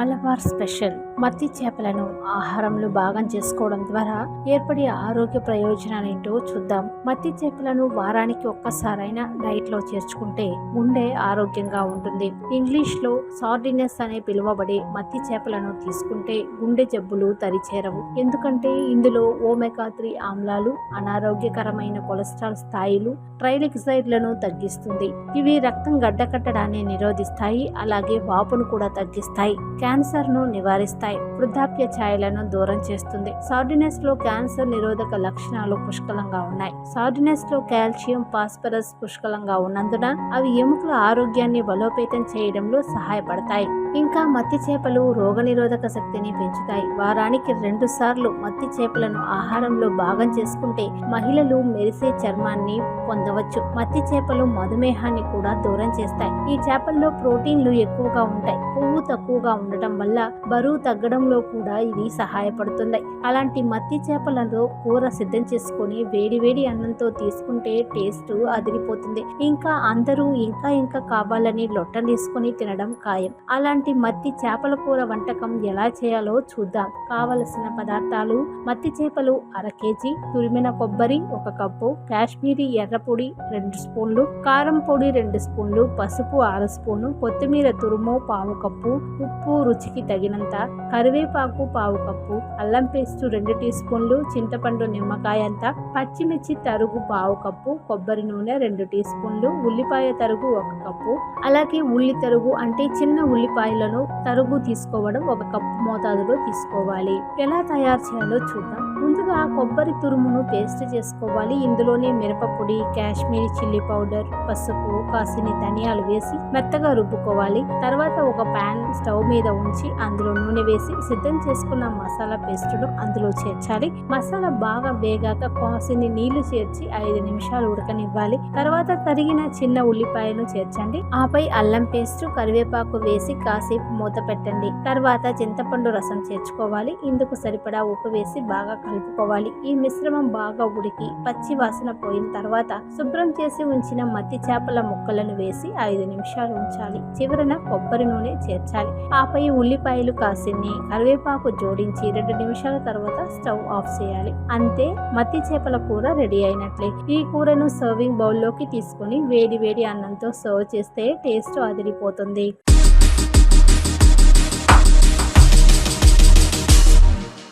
Malabar special మత్తి చేపలను ఆహారంలో భాగం చేసుకోవడం ద్వారా ఏర్పడే ఆరోగ్య ప్రయోజనాలు ఏంటో చూద్దాం. మత్తి చేపలను వారానికి ఒక్కసారైనా డైట్లో చేర్చుకుంటే గుండె ఆరోగ్యంగా ఉంటుంది. ఇంగ్లీష్లో సార్డినెస్ అనే పిలువబడే మత్తి చేపలను తీసుకుంటే గుండె జబ్బులు తరిచేరవు. ఎందుకంటే ఇందులో ఓమెగా త్రీ ఆమ్లాలు అనారోగ్యకరమైన కొలెస్ట్రాల్ స్థాయిలు ట్రైలిక్సైడ్లను తగ్గిస్తుంది. ఇవి రక్తం గడ్డకట్టడాన్ని నిరోధిస్తాయి అలాగే వాపును కూడా తగ్గిస్తాయి. క్యాన్సర్ను నివారిస్తాయి. వృద్ధాప్య ఛాయలను దూరం చేస్తుంది. సార్డినెస్లో క్యాన్సర్ నిరోధక లక్షణాలు పుష్కలంగా ఉన్నాయి. సార్డినెస్లో కాల్షియం ఫాస్ఫరస్ పుష్కలంగా ఉన్నందున అవి ఎముకల ఆరోగ్యాన్ని బలోపేతం చేయడంలో సహాయపడతాయి. ఇంకా మత్తి చేపలు రోగనిరోధక శక్తిని పెంచుతాయి. వారానికి రెండు సార్లు మత్తి చేపలను ఆహారంలో భాగం చేసుకుంటే మహిళలు మెరిసే చర్మాన్ని పొందవచ్చు. మత్తి చేపలు మధుమేహాన్ని కూడా దూరం చేస్తాయి. ఈ చేపల్లో ప్రోటీన్లు ఎక్కువగా ఉంటాయి. కొవ్వు తక్కువగా ఉండటం వల్ల బరువు తగ్గడంలో కూడా ఇది సహాయపడుతుంది. అలాంటి మత్తి చేపలలో కూర సిద్ధం చేసుకొని వేడి వేడి అన్నంతో తీసుకుంటే టేస్ట్ అదిరిపోతుంది. ఇంకా అందరూ ఇంకా ఇంకా కావాలని లొట్టలు లొట్టలేసుకొని తినడం ఖాయం. అలాంటి మత్తి చేపల కూర వంటకం ఎలా చేయాలో చూద్దాం. కావలసిన పదార్థాలు మత్తి చేపలు అర కేజీ తురిమిన కొబ్బరి ఒక కప్పు కాశ్మీరీ ఎర్ర పొడి రెండు స్పూన్లు కారం పొడి రెండు స్పూన్లు పసుపు అర స్పూను కొత్తిమీర తురుము పావు కప్పు ఉప్పు రుచికి తగినంత కరివేపాకు పావు కప్పు అల్లం పేస్ట్ రెండు టీ స్పూన్లు చింతపండు నిమ్మకాయ అంత పచ్చిమిర్చి తరుగు పావు కప్పు కొబ్బరి నూనె రెండు టీ స్పూన్లు ఉల్లిపాయ తరుగు ఒక కప్పు. అలాగే ఉల్లి తరుగు అంటే చిన్న ఉల్లిపాయలను తరుగు తీసుకోవడం ఒక కప్పు మోతాదులో తీసుకోవాలి. ఎలా తయారు చేయాలో చూద్దాం. ముందుగా కొబ్బరి తురుమును పేస్ట్ చేసుకోవాలి. ఇందులోనే మిరపపొడి కాశ్మీరీ చిల్లీ పౌడర్ పసుపు కాసిని ధనియాలు వేసి మెత్తగా రుబ్బుకోవాలి. తర్వాత ఒక ప్యాన్ స్టవ్ మీద ఉంచి అందులో నూనె వేసి సిద్ధం చేసుకున్న మసాలా పేస్టును అందులో చేర్చాలి. మసాలా బాగా వేగాక కాసిని నీళ్ళు చేర్చి ఐదు నిమిషాలు ఉడకనివ్వాలి. తర్వాత తరిగిన చిన్న ఉల్లిపాయను చేర్చండి. ఆపై అల్లం పేస్ట్ కరివేపాకు వేసి కాసేపు మూత పెట్టండి. తర్వాత చింతపండు రసం చేర్చుకోవాలి. ఇందుకు సరిపడా ఉప్పు వేసి బాగా కలుపుకోవాలి. ఈ మిశ్రమం బాగా ఉడికి పచ్చి వాసన పోయిన తర్వాత శుభ్రం చేసి ఉంచిన మత్తి చేపల ముక్కలను వేసి ఐదు నిమిషాలు ఉంచాలి. చివరన కొబ్బరి నూనె చేర్చాలి. ఆపై ఉల్లిపాయలు కాసిన్ని కరివేపాకు జోడించి రెండు నిమిషాల తర్వాత స్టవ్ ఆఫ్ చేయాలి. అంతే మత్తి చేపల కూర రెడీ అయినట్లే. ఈ కూరను సర్వింగ్ బౌల్లోకి తీసుకొని వేడి వేడి అన్నంతో సర్వ్ చేస్తే టేస్ట్ అదిరిపోతుంది.